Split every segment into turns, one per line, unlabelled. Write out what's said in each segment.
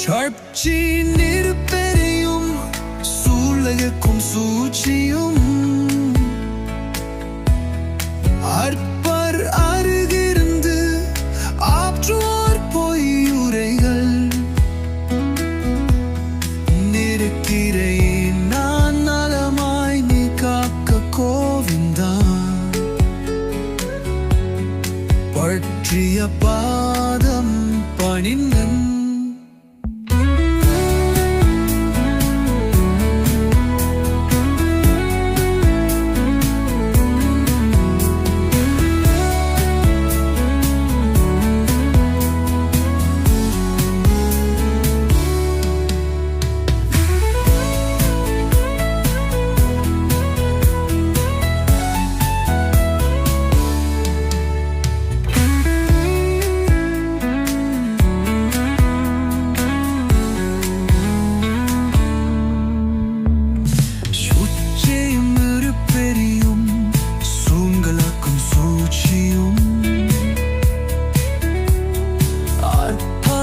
சாட்சி நெருப்பெறியும் சூழலுக்கும் சூழ்ச்சியும். அற்பர் அருகிருந்து ஆற்றுவார் பொய்யுரைகள். நிற்கிறேன் நான் பற்றிய பாதம் பணிந்தன்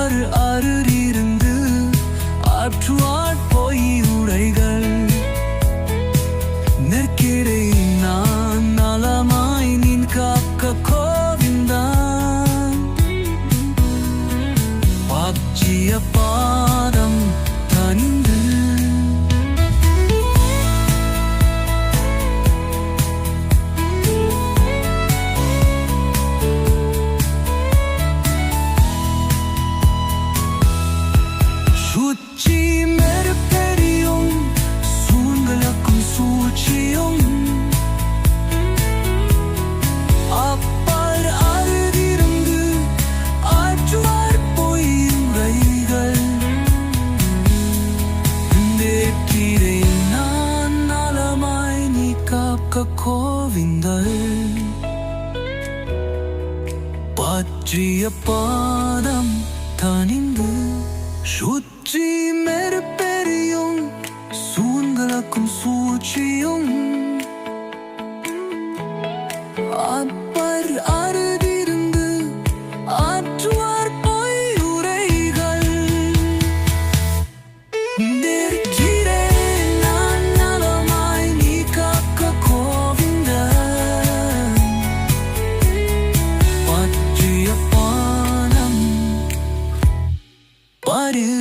ஆறு அருள் இருந்து ஆற்றுவார் பொய் உடைகள் நிற்கிறேன். சுற்றி மெருப்பெரியும் சூழ்களுக்கும் சூழ்ச்சியும். அப்பர் அருகிருந்து ஆற்றுவார் பொய்யுரைகள் நிற்கிறேன் நான் நலமாய் நீ காக்க கோவிந்தல் பற்றிய பாதம் தனிந்து சுற்றி மெருப்பெரியும் சூழ்களுக்கும் சூழ்ச்சியும் அப்பர் அருதிருந்து ஆற்றுவார் பொய் உரைகள் நிற்கிறேன் நான் நலமாய் நீ காக்க கோவிந்தன் பற்றிய பானம் பரில்